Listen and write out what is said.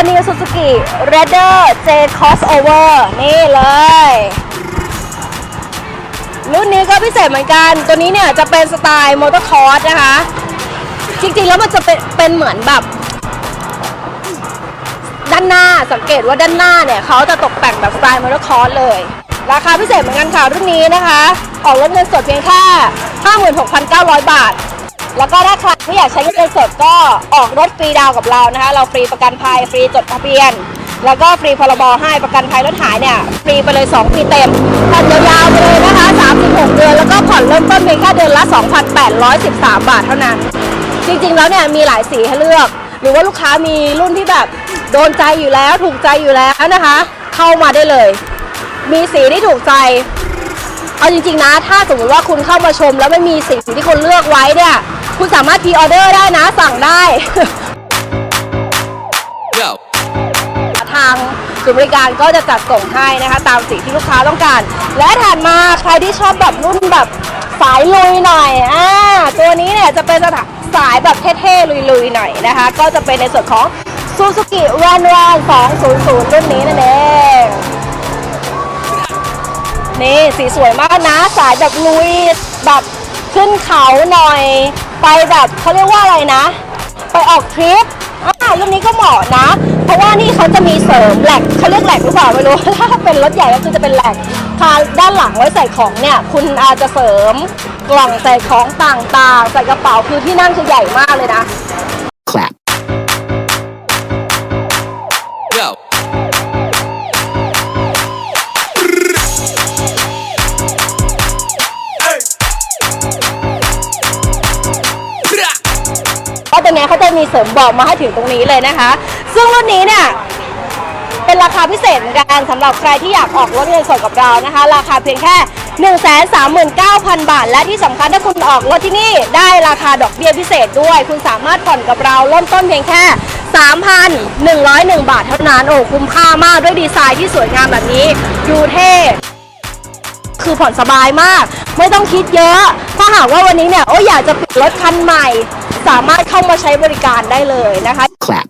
All New Suzuki Raider J Crossover นี่เลย รุ่นนี้ก็พิเศษเหมือนกัน ตัวนี้เนี่ยจะเป็นสไตล์มอเตอร์คอร์สนะคะ จริงๆ แล้วมันจะเป็นเป็นเหมือนแบบด้านหน้าสังเกตว่าด้านหน้าเนี่ยเขาจะตกแต่งแบบสไตล์มอเตอร์คอร์สเลย ราคาพิเศษเหมือนกันค่ะรุ่นนี้นะคะ ออกรถเงินสดเพียงแค่ 56,900 บาท แล้วก็ถ้าใครไม่อยากใช้เงินสดก็ออกรถฟรีดาวกับเรานะคะ เราฟรีประกันภัยฟรีจดทะเบียน แล้วก็ฟรีพรบให้ประกันภัยรถหายเนี่ยฟรีไปเลย 2 ปีเต็มผ่อนยาวๆไปเลยนะคะ 36 เดือน แล้วก็ผ่อนเริ่มต้นเพียงแค่เดือนละ 2,813 บาทเท่านั้น จริงๆแล้วเนี่ยมีหลายสีให้เลือก หรือว่าลูกค้ามีรุ่นที่แบบโดนใจอยู่แล้วถูกใจอยู่แล้วนะคะ เข้ามาได้เลย มีสีที่ถูกใจเอาจริงๆนะ ถ้าสมมติว่าคุณเข้ามาชมแล้วไม่มีสีที่คุณเลือกไว้เนี่ย คุณสามารถพรีออเดอร์ได้นะสั่งได้ Go. ทางศูนย์บริการก็จะจัดส่งให้นะคะ ตามสีที่ลูกค้าต้องการ และถัดมาใครที่ชอบแบบรุ่นแบบสายลุยหน่อยอ่าตัวนี้เนี่ยจะเป็นสถาสายแบบเท่ๆลุยๆหน่อยนะคะ ก็จะเป็นในส่วนของ Suzuki Run Run 200 รุ่นนี้นั่นเองนี่สีสวยมากนะ สายแบบลุยแบบขึ้นเขาหน่อย ไปแบบเขาเรียกว่าอะไรนะ ไปออกทริปอ่ารุ่นนี้ก็เหมาะนะ เพราะว่านี่เขาจะมีเสริมแหลกเขาเรียกแหลกหรือเปล่าไม่รู้ ถ้าเป็นรถใหญ่ก็คือจะเป็นแหลกคาด้านหลังไว้ใส่ของเนี่ย คุณอาจจะเสริมกล่องใส่ของต่างๆ ใส่กระเป๋าคือที่นั่งจะใหญ่มากเลยนะ ตรงนี้เขาจะมีเสริมบอกมาให้ถึงตรงนี้เลยนะคะ ซึ่งรุ่นนี้เนี่ยเป็นราคาพิเศษเหมือนกันสำหรับใครที่อยากออกรถเงินสดกับเรานะคะ ราคาเพียงแค่ 139,000 บาท และที่สำคัญถ้าคุณออกรถที่นี่ได้ราคาดอกเบี้ยพิเศษด้วย คุณสามารถผ่อนกับเราเริ่มต้นเพียงแค่ 3,101 บาทเท่านั้นโอ้คุ้มค่ามากด้วยดีไซน์ที่สวยงามแบบนี้ดูเท่คือผ่อนสบายมาก ไม่ต้องคิดเยอะ ถ้าหากว่าวันนี้เนี่ยโอ้อยากจะปลี่ยนรถคันใหม่ สามารถเข้ามาใช้บริการได้เลยนะคะ clap